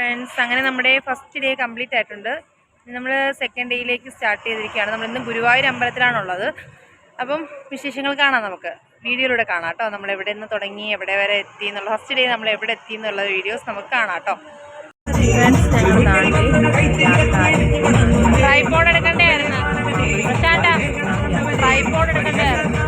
Friends അങ്ങനെ നമ്മുടെ first day complete ആയിട്ടുണ്ട്. നമ്മൾ സെക്കൻഡ് ഡേയിലേക്ക് സ്റ്റാർട്ട് ചെയ്തിരിക്കുകയാണ്. നമ്മൾ ഇന്ന് ഗുരുവായൂർ അമ്പലത്തിലാണുള്ളത്. അപ്പം വിശേഷങ്ങൾ കാണാം നമുക്ക്. വീഡിയോയിലൂടെ കാണാം കേട്ടോ. നമ്മൾ എവിടെ നിന്ന് തുടങ്ങി എവിടെ വരെ എത്തി എന്നുള്ള ഫസ്റ്റ് ഡേ നമ്മൾ എവിടെ എത്തി എന്നുള്ള വീഡിയോസ് നമുക്ക് കാണാം കേട്ടോ. ട്രൈപോഡ് എടുക്കണ്ടായിരുന്നു ട്രൈപോഡ് എടുക്കണ്ടായിരുന്നു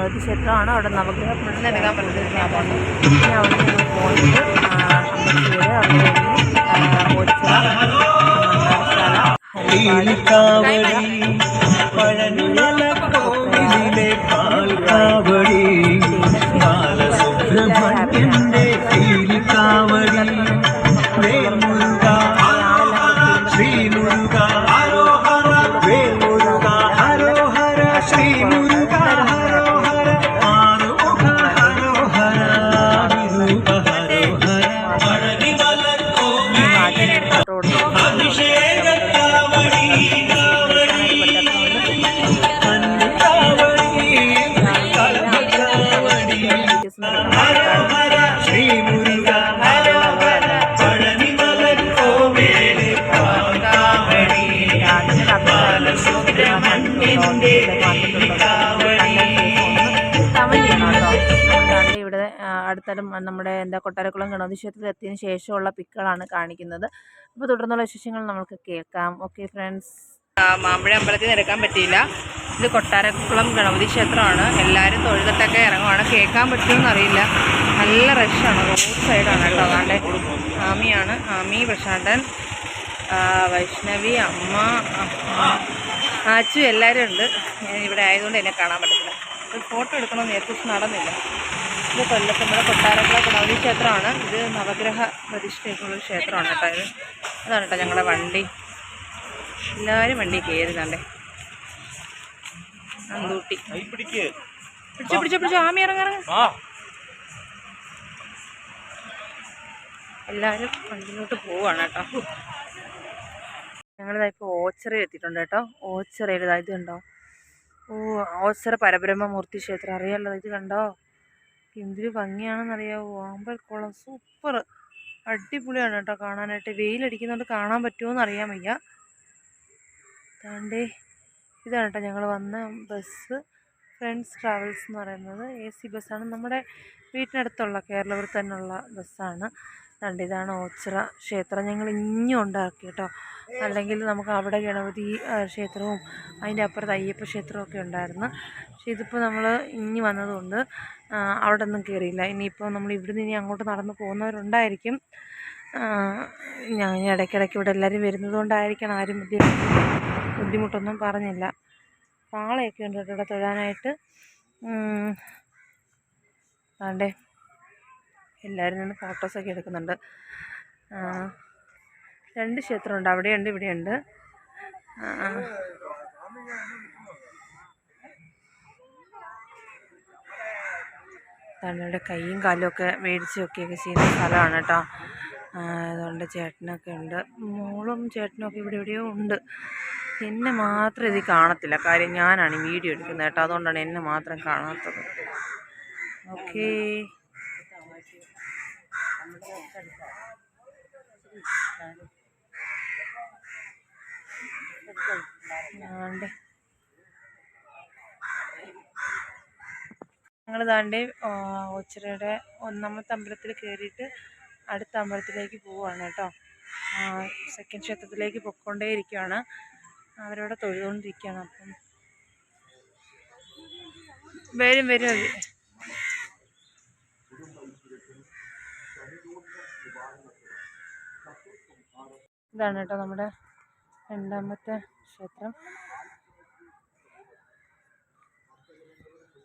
ഗണപതി ക്ഷേത്രമാണ് അവിടെ നവഗ്രഹ എടുക്കാൻ പറ്റുന്നത് അവിടെ പോയിട്ട് അവിടെ പാൽക്കാവടി ബാലസുബ്രഹ്മണ്യന്റെ കാവടി. ഇവിടെ അടുത്തടും അടുത്തലും നമ്മുടെ എന്താ കൊട്ടാരക്കുളം ഗണപതി ക്ഷേത്രത്തിൽ എത്തിയതിനു ശേഷമുള്ള പിക്കുകളാണ് കാണിക്കുന്നത്. അപ്പോൾ തുടർന്നുള്ള വിശേഷങ്ങൾ നമുക്ക് കേൾക്കാം. ഓക്കെ ഫ്രണ്ട്സ് ആ, മാമ്പഴ അമ്പലത്തിൽ നിന്ന് എടുക്കാൻ പറ്റിയില്ല. ഇത് കൊട്ടാരക്കുളം ഗണപതി ക്ഷേത്രമാണ് എല്ലാവരും തൊഴുതിട്ടൊക്കെ ഇറങ്ങുവാണ്. കേൾക്കാൻ പറ്റുമെന്ന് അറിയില്ല. നല്ല റഷാണ് റോഡ് സൈഡാണ് കേട്ടോ. അതാണ്ട് ആമിയാണ്. ആമി പ്രശാന്തൻ വൈഷ്ണവി അമ്മ ആച്ചു എല്ലാവരും ഉണ്ട്. ഞാൻ ഇവിടെ ആയതുകൊണ്ട് എന്നെ കാണാൻ പറ്റത്തില്ല. ഒരു ഫോട്ടോ എടുക്കണമെന്ന് നേരത്തെ പക്ഷെ നടന്നില്ല. ഇത് കൊല്ലത്ത് നമ്മുടെ കൊട്ടാരക്കുളം ഗണപതി ക്ഷേത്രമാണ്. ഇത് നവഗ്രഹ പ്രതിഷ്ഠയൊക്കെയുള്ള ക്ഷേത്രമാണ് കേട്ടോ ഇത്. അതാണ് കേട്ടോ ഞങ്ങളുടെ വണ്ടി. എല്ലാവരും വണ്ടി കയറുന്നുണ്ടേ അന്തൂട്ടി പിടിച്ചു പിടിച്ചു പിടിച്ചു. ആമി ഇറങ്ങിറങ്ങ എല്ലാവരും വണ്ടിയിലോട്ട് പോവാണ് കേട്ടോ. ഞങ്ങളിതാ ഇപ്പോൾ ഓച്ചിറയിൽ എത്തിയിട്ടുണ്ട് കേട്ടോ. ഓച്ചിറയിൽ ഇതാ ഇത് കണ്ടോ? ഓ ഓച്ചിറ പരബ്രഹ്മമൂർത്തി ക്ഷേത്രം. അറിയാലോ ഇത് കണ്ടോ? എന്തൊരു ഭംഗിയാണെന്നറിയാവോ? ആമ്പൽക്കുളം സൂപ്പർ. അടിപൊളിയാണ് കേട്ടോ കാണാനായിട്ട്. വെയിലടിക്കുന്നതുകൊണ്ട് കാണാൻ പറ്റുമോ എന്ന് അറിയാൻ വയ്യ. താണ്ടേ ഇതാണ് കേട്ടോ ഞങ്ങൾ വന്ന ബസ്. ഫ്രണ്ട്സ് ട്രാവൽസ് എന്ന് പറയുന്നത്. എ സി ബസ്സാണ്. നമ്മുടെ വീട്ടിനടുത്തുള്ള കേരളപുരത്ത് തന്നെയുള്ള ബസ്സാണ്. രണ്ട് ഇതാണ് ഓച്ചിറ ക്ഷേത്രം ഞങ്ങൾ ഇഞ്ഞും ഉണ്ടാക്കി കേട്ടോ. അല്ലെങ്കിൽ നമുക്ക് അവിടെ ഗണപതി ക്ഷേത്രവും അതിന്റെ അപ്പുറത്ത് അയ്യപ്പ ക്ഷേത്രവും ഒക്കെ ഉണ്ടായിരുന്നു. പക്ഷേ ഇതിപ്പോൾ നമ്മൾ ഇഞ്ഞി വന്നതുകൊണ്ട് അവിടെ ഒന്നും കയറിയില്ല ഇനിയിപ്പോൾ നമ്മൾ ഇവിടുന്ന് ഇനി അങ്ങോട്ട് നടന്ന് പോകുന്നവരുണ്ടായിരിക്കും. ഞാൻ ഇടയ്ക്കിടയ്ക്ക് ഇവിടെ എല്ലാവരും വരുന്നത് കൊണ്ടായിരിക്കണം ആരും ബുദ്ധിമുട്ടൊന്നും പറഞ്ഞില്ല. കാളയൊക്കെ ഉണ്ട് കേട്ടോ ഇവിടെ തൊഴാനായിട്ട്. ആണ്ടേ. എല്ലാവരും നിന്ന് ഫോട്ടോസൊക്കെ എടുക്കുന്നുണ്ട്. രണ്ട് ക്ഷേത്രമുണ്ട്. അവിടെയുണ്ട് ഇവിടെയുണ്ട്. തങ്ങളുടെ കൈയും കാലും ഒക്കെ മേടിച്ച് വെക്കുകയൊക്കെ ചെയ്യുന്ന സ്ഥലമാണ് കേട്ടോ. അതുകൊണ്ട് ചേട്ടനൊക്കെ ഉണ്ട്. മോളും ചേട്ടനും ഒക്കെ ഇവിടെ എവിടെയോ ഉണ്ട്. എന്നെ മാത്രം ഇത് കാണത്തില്ല. കാര്യം ഞാനാണ് വീഡിയോ എടുക്കുന്നത് കേട്ടോ. അതുകൊണ്ടാണ് എന്നെ മാത്രം കാണാത്തത്. ഓക്കേ. ഞങ്ങൾ താണ്ടി ഒച്ചിരയുടെ ഒന്നാമത്തെ അമ്പലത്തിൽ കയറിയിട്ട് അടുത്ത അമ്പലത്തിലേക്ക് പോവുകയാണ് കേട്ടോ. സെക്കൻഡ് ക്ഷേത്രത്തിലേക്ക് പൊക്കൊണ്ടേ ഇരിക്കുകയാണ് അവരവിടെ തൊഴുതുകൊണ്ടിരിക്കുകയാണ് അപ്പം. വരും വരും. ഇതാണ് കേട്ടോ നമ്മുടെ രണ്ടാമത്തെ ക്ഷേത്രം.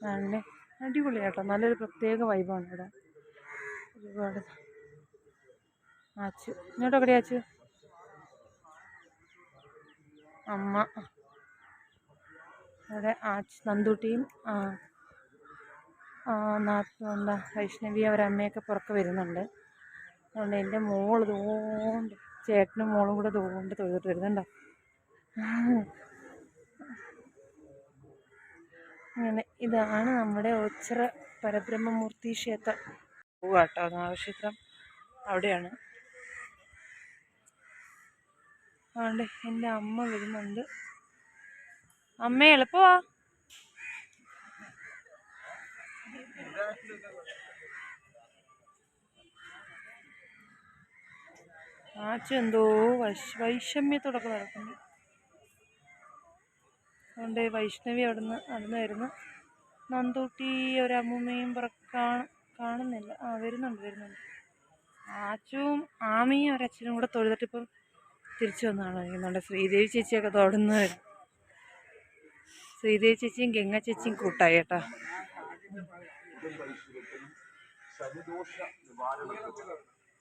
നല്ല അടിപൊളി കേട്ടോ. നല്ലൊരു പ്രത്യേക വൈബാണ് ഇവിടെ. ഒരുപാട് ആച്ചു. ഇങ്ങോട്ടൊക്കെ ആച്ചു? അമ്മ. അവിടെ ആച്ച് നന്ദൂട്ടിയും നാത്തു എന്താ വൈഷ്ണവി അവരമ്മയൊക്കെ പുറത്ത് വരുന്നുണ്ട്. അതുകൊണ്ട് എന്റെ മോൾ തോണ്ട് ചേട്ടനും മോളും കൂടെ തോണ്ട് തൊഴുതിട്ട് വരുന്നുണ്ടോ? അങ്ങനെ ഇതാണ് നമ്മുടെ ഒച്ചിറ പരബ്രഹ്മമൂർത്തി ക്ഷേത്രം. പോവാട്ടോ നാഗക്ഷേത്രം. അവിടെയാണ്. അതുകൊണ്ട് എന്റെ അമ്മ വരുന്നുണ്ട്. അമ്മ എളുപ്പമാ. ആച്ചു എന്തോ വൈഷ് വൈഷമ്യത്തോടൊക്കെ നടക്കുന്നു. അതുകൊണ്ട് വൈഷ്ണവി അവിടുന്ന് നടന്നു വരുന്നു. നന്ദൂട്ടി ഒരമ്മൂമ്മയും കാണുന്നില്ല. ആ വരുന്നുണ്ട് വരുന്നുണ്ട്. ആച്ചും ആമിയും ഒരച്ഛനും കൂടെ തൊഴുതിട്ട് ഇപ്പം തിരിച്ചു വന്നാണ്. കഴിക്കുന്നുണ്ട് ശ്രീദേവി ചേച്ചിയൊക്കെ തൊടുന്നു വരും. ശ്രീദേവി ചേച്ചിയും ഗംഗ ചേച്ചിയും കൂട്ടായി കേട്ടോ.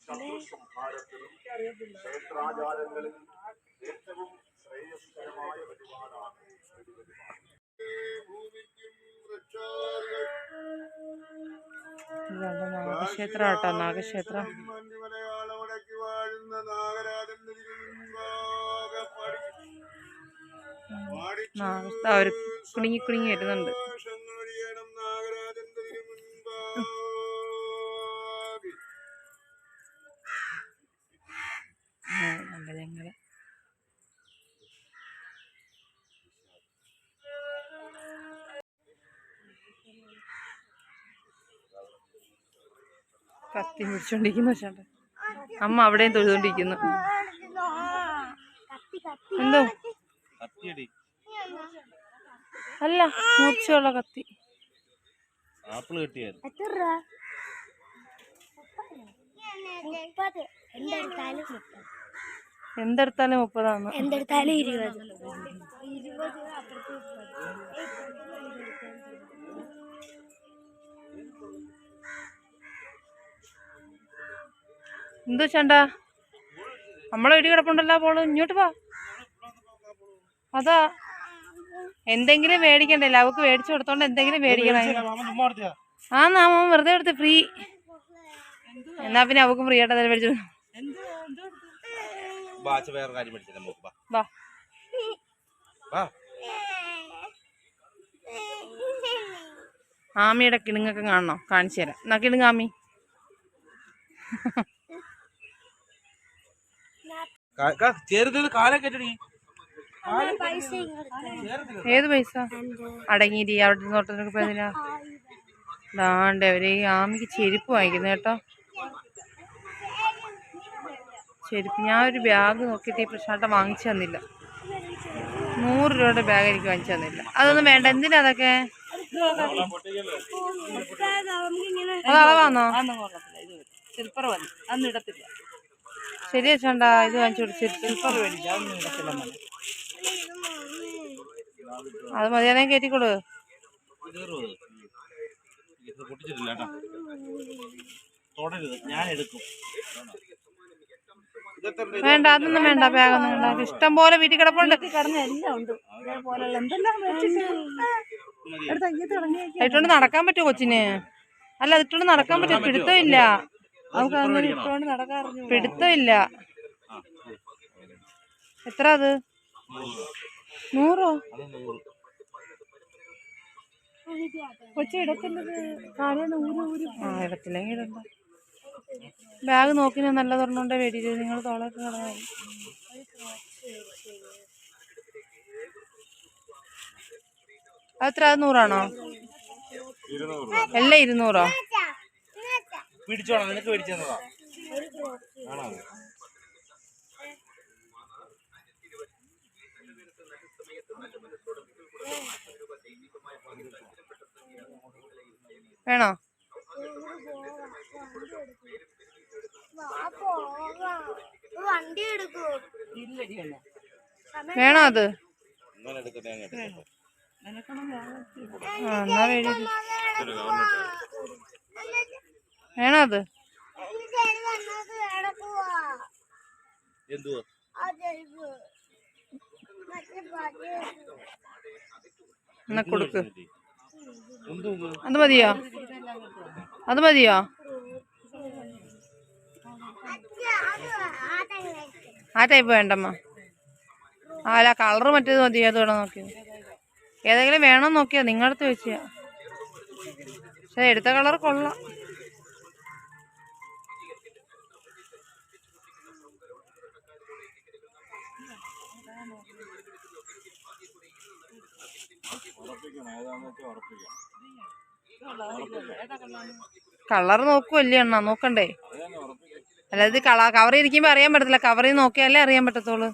ഇതാണ് ഏറ്റവും ശ്രേയസ്കരമായ വഴിപാടാണ് മലയാളമടക്കി വാഴുന്ന നാഗരാജൻ നാഗസ്ഥ അവർ കുടുങ്ങി കുടുങ്ങി വരുന്നുണ്ട്. കത്തി പിടിച്ചോണ്ടിരിക്കുന്നു ചേട്ടൻ അമ്മ അവിടെയും തൊഴുതോണ്ടിരിക്കുന്നു. എന്തോ? അല്ല മൂർച്ചയുള്ള കത്തി. ആപ്പിൾ കിട്ടിയായിരുന്നു. എന്തെടുത്താലും മുപ്പതാണ്. എന്തെടുത്താലും ഇരുപത്. ഇരുപത് എന്തോ ചേണ്ടാ? നമ്മളെ വീട്ടിൽ കിടപ്പുണ്ടല്ലോ പോൾ. ഇങ്ങോട്ട് പോ അതാ. എന്തെങ്കിലും മേടിക്കണ്ടേ? അവക്ക് മേടിച്ചു കൊടുത്തോണ്ട് എന്തെങ്കിലും മേടിക്കണേ. ആ നാമ വെറുതെ എടുത്ത് ഫ്രീ. എന്നാ പിന്നെ അവക്കും ഫ്രീ ആയിട്ട് മേടിച്ചു ആമിയുടെ കിണുങ്ങൊക്കെ കാണണോ? കാണിച്ചു തരാം. എന്നാ കിണുങ്ങാമി ചേരുന്നത് കാലം കെട്ടടി പൈസ ഏത് പൈസ അടങ്ങിയിരി അവിടെ നോട്ടത്തിനൊക്കെ പോയതിനാ ദാണ്ട് അവർ ഈ ആമിക്ക് ചെരുപ്പ് വാങ്ങിക്കുന്നു കേട്ടോ ചെരുപ്പ് ഞാൻ ഒരു ബാഗ് നോക്കിയിട്ട് ഈ പ്രശ്നമായിട്ട് വാങ്ങിച്ചു തന്നില്ല നൂറ് രൂപയുടെ ബാഗ് എനിക്ക് വാങ്ങിച്ചു തന്നില്ല അതൊന്നും വേണ്ട എന്തിനാ അതൊക്കെ അത് അളവാന്നോ ചെറുപ്പറ വന്നു അന്ന് ഇടത്തില്ല ശരി ചേട്ടാ ഇത് വാങ്ങിച്ചു കൊടുത്തു സിൽപ്പർ മോനെ. അത് മതിയാണെങ്കിൽ ഇത് പൊട്ടിച്ചിട്ടില്ല കേട്ടോ. തൊടരുത് ഞാൻ എടുക്കും. വേണ്ട അതൊന്നും വേണ്ട ബാഗൊന്നും വേണ്ട. ഇഷ്ടം പോലെ വീട്ടിൽ കിടപ്പുണ്ട്. ഇട്ടുകൊണ്ട് നടക്കാൻ പറ്റുമോ കൊച്ചിന്? അല്ല ഇട്ടുകൊണ്ട് നടക്കാൻ പറ്റുമോ? പിടുത്തമില്ല. നമുക്ക് അങ്ങനെ ഇട്ടുകൊണ്ട് നടക്കാറിഞ്ഞു പിടുത്തമില്ല. എത്ര അത്? നൂറോ? കൊച്ചി ഇടത്തില്ലത് ആ ഇടത്തില്ലെങ്കിൽ ഇടണ്ട. ബാഗ് നോക്കി ഞാൻ നല്ല തുറന്നുകൊണ്ടേ വേടിയില്ല നിങ്ങൾ തോളൊക്കെ കളയായി. അത്ര അത് നൂറാണോ? എല്ലാം ഇരുന്നൂറോ? പിടിച്ചോളാം നിനക്ക് മേടിച്ചു തന്നതാ ആണോ വേണോ വണ്ടി എടുക്കൂ വേണോ? അത് എന്നാ വേടി വേണോ അത്? എന്തുവാ? എന്നാ കൊടുക്ക്? അത് മതിയോ? അത് മതിയോ? ആ ടൈപ്പ് വേണ്ടമ്മ. ആ അല്ല കളറ് മറ്റേത് മതിയോ അത് വേണം നോക്കിയോ ഏതെങ്കിലും വേണോ നോക്കിയോ നിങ്ങളടുത്ത് വെച്ചാ പക്ഷെ എടുത്ത കളർ കൊള്ളാം. കളർ നോക്കുമല്ലേ അണ്ണാ നോക്കണ്ടേ? അല്ലാതെ കള കവർ ഇരിക്കുമ്പോൾ അറിയാൻ പറ്റത്തില്ല. കവറിൽ നോക്കിയാലേ അറിയാൻ പറ്റത്തുള്ളൂ.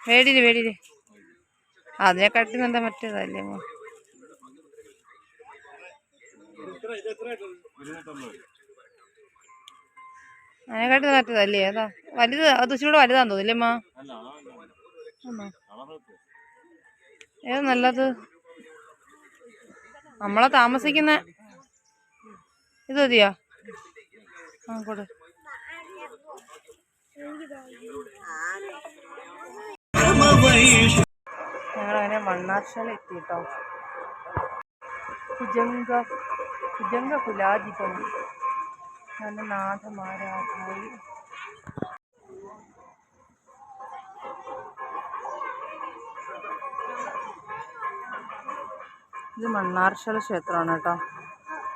വേടിയിൽ വേടിയിൽ കട്ടി നല്ല മറ്റേതല്ലേ അമ്മ അതിനെക്കാട്ടി മറ്റേതല്ലേ? അതാ വലുത് അത് ഇച്ചിരി വലുതാന്ന് തോന്നില്ലേ ഏതാ നല്ലത്? നമ്മളെ താമസിക്കുന്ന ഇത് മതിയോ? ആ കൊടു. ഞങ്ങളങ്ങനെ മണ്ണാർശാല എത്തി കേട്ടോ കുജംഗ കുജംഗ കുലാധിപം നല്ല നാഥമാരാധായി ഇത് മണ്ണാർശാല ക്ഷേത്രമാണ് കേട്ടോ.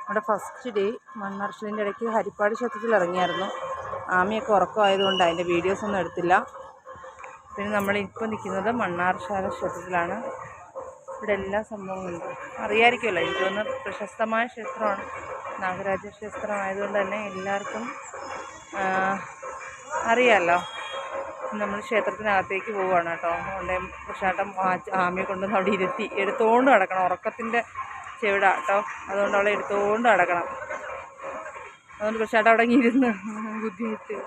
നമ്മുടെ ഫസ്റ്റ് ഡേ മണ്ണാർശാലിന്റെ ഇടയ്ക്ക് ഹരിപ്പാട് ക്ഷേത്രത്തിൽ ഇറങ്ങിയായിരുന്നു. ആമിയൊക്കെ ഉറക്കമായതുകൊണ്ട് അതിന്റെ വീഡിയോസ് ഒന്നും എടുത്തില്ല. പിന്നെ നമ്മൾ ഇപ്പോൾ നിൽക്കുന്നത് മണ്ണാർശാല ക്ഷേത്രത്തിലാണ്. ഇവിടെ എല്ലാ സംഭവങ്ങളുണ്ട് അറിയാമായിരിക്കുമല്ലോ എനിക്ക് തോന്നുന്നു പ്രശസ്തമായ ക്ഷേത്രമാണ്. നാഗരാജ ക്ഷേത്രമായതുകൊണ്ട് തന്നെ എല്ലാവർക്കും അറിയാമല്ലോ നമ്മൾ ക്ഷേത്രത്തിനകത്തേക്ക് പോവുകയാണ് കേട്ടോ. അതുകൊണ്ട് കൃഷ്ണാട്ടം ആമയെ കൊണ്ടുവന്ന് അവിടെ ഇരുത്തി എടുത്തുകൊണ്ട് നടക്കണം. ഉറക്കത്തിന്റെ ചെവിട കേട്ടോ. അതുകൊണ്ട് അവളെ എടുത്തുകൊണ്ട് നടക്കണം. അതുകൊണ്ട് കൃഷ്ണാട്ടം അവിടെ ഇരുന്ന് ബുദ്ധിമുട്ട്.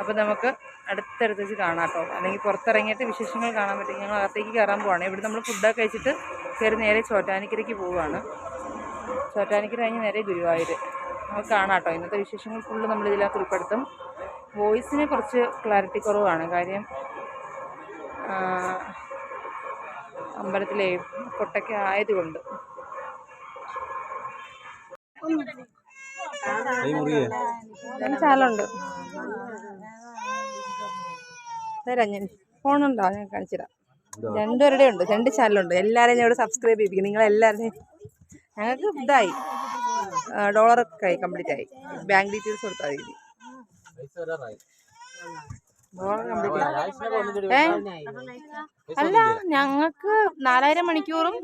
അപ്പോൾ നമുക്ക് അടുത്തടുത്ത് വെച്ച് കാണാം കേട്ടോ. അല്ലെങ്കിൽ പുറത്തിറങ്ങിയിട്ട് വിശേഷങ്ങൾ കാണാൻ പറ്റും. ഞങ്ങൾ അകത്തേക്ക് കയറാൻ പോവാണ്. ഇവിടെ നമ്മൾ ഫുഡൊക്കെ കഴിച്ചിട്ട് കയറി നേരെ ചോറ്റാനിക്കരയ്ക്ക് പോവുകയാണ്. ചോറ്റാനിക്കര കഴിഞ്ഞ് നേരെ ഗുരുവായൂർ നമുക്ക് കാണാം കേട്ടോ. ഇന്നത്തെ വിശേഷങ്ങൾ ഫുള്ള് നമ്മൾ ഇതിനകത്ത് ഉൾപ്പെടുത്തും. വോയിസിന് കുറച്ച് ക്ലാരിറ്റി കുറവാണ്. കാര്യം അമ്പലത്തിലെ കൊട്ടയ്ക്ക് ആയതുകൊണ്ട്. ചാലുണ്ട്. ചാലുണ്ട് ഞാൻ ഫോണുണ്ടോ? ഞാൻ കാണിച്ചുതരാം. രണ്ടുപേരുടെ ഉണ്ട്. രണ്ട് ചാനലുണ്ട്. എല്ലാവരെയും ഞാൻ ഇവിടെ സബ്സ്ക്രൈബ് ചെയ്യിപ്പിക്കും നിങ്ങളെല്ലാവരെയും ഞങ്ങൾക്ക് ഇതായി. ഡോളറൊക്കെ ആയി കംപ്ലീറ്റ് ആയി. ബാങ്ക് ഡീറ്റെയിൽസ് കൊടുത്താൽ മതി. അല്ല ഞങ്ങൾക്ക് നാലായിരം മണിക്കൂറും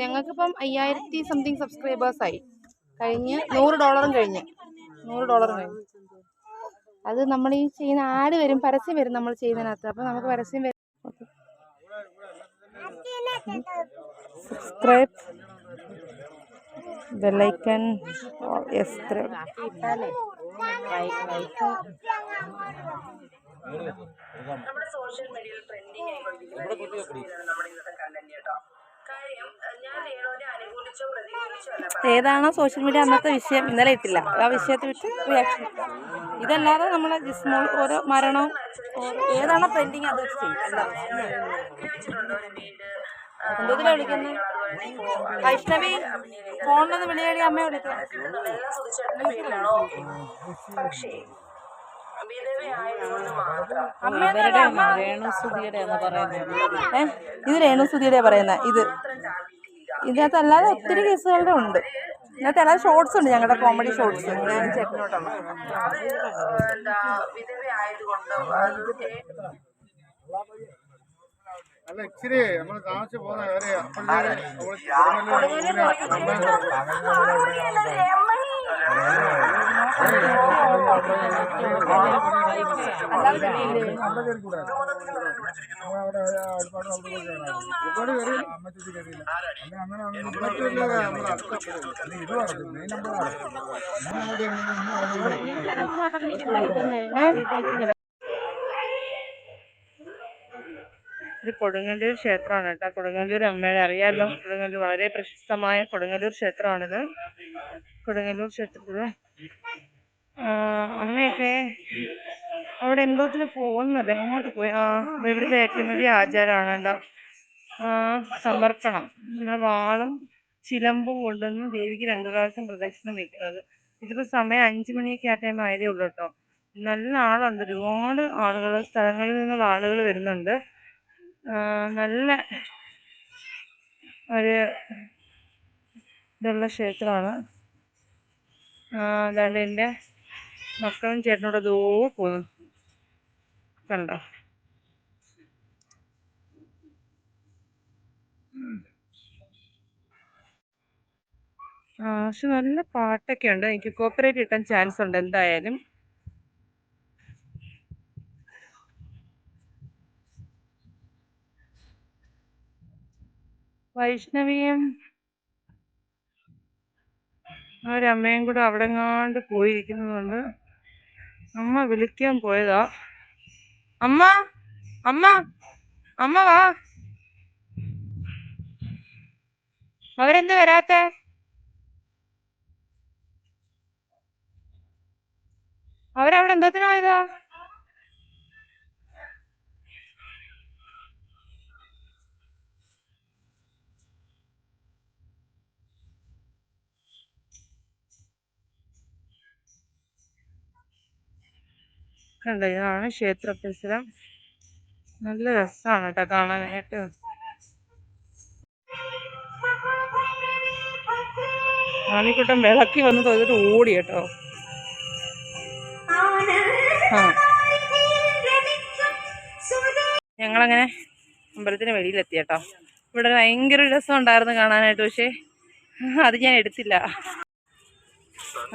ഞങ്ങൾക്കിപ്പം അയ്യായിരത്തി സംതിങ് സബ്സ്ക്രൈബേഴ്സ് ആയി കഴിഞ്ഞ് നൂറ് ഡോളറും കഴിഞ്ഞ് നൂറ് ഡോളറും കഴിഞ്ഞ് അത് നമ്മൾ ഈ ചെയ്യുന്ന ആഡ് വരും പരസ്യം വരും നമ്മൾ ചെയ്യുന്നതിനകത്ത് അപ്പം നമുക്ക് പരസ്യം വരും സബ്സ്ക്രൈബ് ബെല്ലൈക്കൻ യെസ് വെക്കടി. ഏതാണോ സോഷ്യൽ മീഡിയ അന്നത്തെ വിഷയം? ഇന്നലെ ഇട്ടില്ല ആ വിഷയത്തെ വിട്ട് റിയാക്ഷൻ ഇതല്ലാതെ നമ്മളെ ജിസ്മോൾ ഓരോ മരണവും ഏതാണോ ട്രെൻഡിങ് അത് എന്തോതിലാ വിളിക്കുന്നത് വൈഷ്ണവി ഫോണിലൊന്ന് വിളിയാടി അമ്മയെ വിളിക്കാം. ഇത് രേണുസുതിയുടെ പറയുന്നത്. ഇത് പറയുന്ന. ഇത് ഇതിനകത്ത് അല്ലാതെ ഒത്തിരി കേസുകളുടെ ഉണ്ട്. ഇതിനകത്ത് അല്ലാതെ ഷോർട്സ് ഉണ്ട് ഞങ്ങളുടെ കോമഡി ഷോർട്സ്. ഞാൻ ചേട്ടനോട്ടുള്ള. അല്ല ഇച്ചിരി നമ്മൾ താമസിച്ച് പോകുന്ന കാര്യം അപ്പോഴത്തേക്ക് കൊടുങ്ങല്ലൂർ ക്ഷേത്രമാണ് കേട്ടോ. കൊടുങ്ങല്ലൂർ അമ്മയുടെ അറിയാമല്ലോ കൊടുങ്ങല്ലൂർ വളരെ പ്രശസ്തമായ കൊടുങ്ങല്ലൂർ ക്ഷേത്രമാണിത്. കൊടുങ്ങല്ലൂർ ക്ഷേത്രത്തിൽ. അമ്മയൊക്കെ അവിടെ എന്തോത്തിന് പോകുന്നത്? അങ്ങോട്ട് പോയി? ആ ഇവിടുത്തെ ഏറ്റവും വലിയ ആചാരമാണ് കേട്ടോ. സമർപ്പണം. പിന്നെ വാളും ചിലമ്പും കൊണ്ടുവന്ന് ദേവിക്ക് രണ്ടു പ്രാവശ്യം പ്രദക്ഷിണം വെക്കുന്നത്. ഇതിപ്പോ സമയം അഞ്ചു മണിയൊക്കെ ആ ടൈം ആയതേ ഉള്ളൂ കേട്ടോ. നല്ല ആളുണ്ട്. ഒരുപാട് ആളുകൾ സ്ഥലങ്ങളിൽ നിന്നുള്ള ആളുകൾ വരുന്നുണ്ട്. നല്ല ഒരു ഇതുള്ള ക്ഷേത്രമാണ്. അതാണ്ട് എന്റെ മക്കളും ചേട്ടനോട് ദൂ പോകുന്നു. കണ്ടോ? പക്ഷെ നല്ല പാട്ടൊക്കെ ഉണ്ട്. എനിക്ക് കോപ്പറേറ്റ് കിട്ടാൻ ചാൻസ് ഉണ്ട് എന്തായാലും. വൈഷ്ണവിയും അവരമ്മയും കൂടെ അവിടെ എങ്ങാണ്ട് പോയിരിക്കുന്നതുകൊണ്ട് അമ്മ വിളിക്കാൻ പോയതാ. അമ്മ അമ്മ അമ്മ വാ. അവരെന്ത് വരാത്ത? അവരവിടെ എന്തോത്തിനാ കണ്ടോ? ഇതാണ് ക്ഷേത്ര പരിസരം നല്ല രസമാണ് കേട്ടോ കാണാനായിട്ട്. ആണിക്കുട്ടൻ വിളക്കി വന്ന് തൊഴുതിട്ട് ഓടി കേട്ടോ. ഞങ്ങളങ്ങനെ അമ്പലത്തിന് വെളിയിലെത്തി കേട്ടോ. ഇവിടെ ഭയങ്കര രസം ഉണ്ടായിരുന്നു കാണാനായിട്ട് പക്ഷേ അത് ഞാൻ എടുത്തില്ല.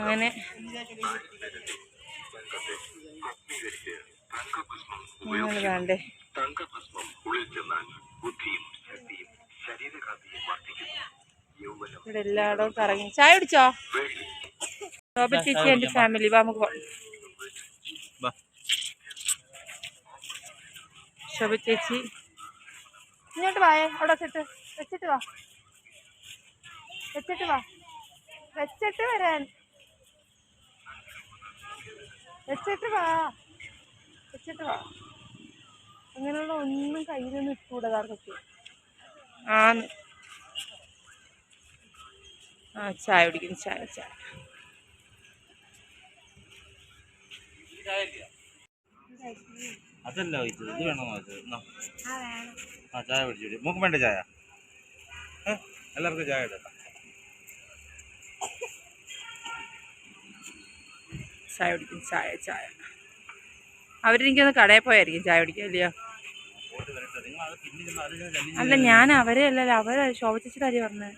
അങ്ങനെ. അങ്ങനെ വേണ്ടേ ഇവിടെ എല്ലായിടവും കറങ്ങി. ചായ കുടിച്ചോ? ശോഭ ചേച്ചി എന്റെ ഫാമിലി. വാ നമുക്ക്. ശോഭ ചേച്ചി. ഇങ്ങോട്ട് വായേ അവിടെ വെച്ചിട്ട്. വെച്ചിട്ട് വാ. വെച്ചിട്ട് വാ. വെച്ചിട്ട് വരാൻ. വെച്ചിട്ട് വാ. വെച്ചിട്ട്. അങ്ങനെയുള്ള ഒന്നും കയ്യിലൊന്നും ഇട്ടുകൂടാർക്കൊക്കെ ആന്ന്. ആ ചായ കുടിക്കുന്നു ചായ ചായ. അതല്ല ചോദിച്ചത് ഇത് വേണോ? ചോദിച്ചത്. ആ ചായ പിടിച്ചു മൂക്ക് വേണ്ട ചായ. എല്ലാവർക്കും ചായ എടുക്കാം ചായ കുടിക്കും ചായ ചായ. അവരെനിക്കൊന്ന് കടയിൽ പോയായിരിക്കും ചായ കുടിക്കാൻ അല്ലയോ അല്ല ഞാൻ അവരെ അല്ലല്ലോ അവരെ ശോഭ ചേച്ചിയുടെ കാര്യം പറഞ്ഞത്?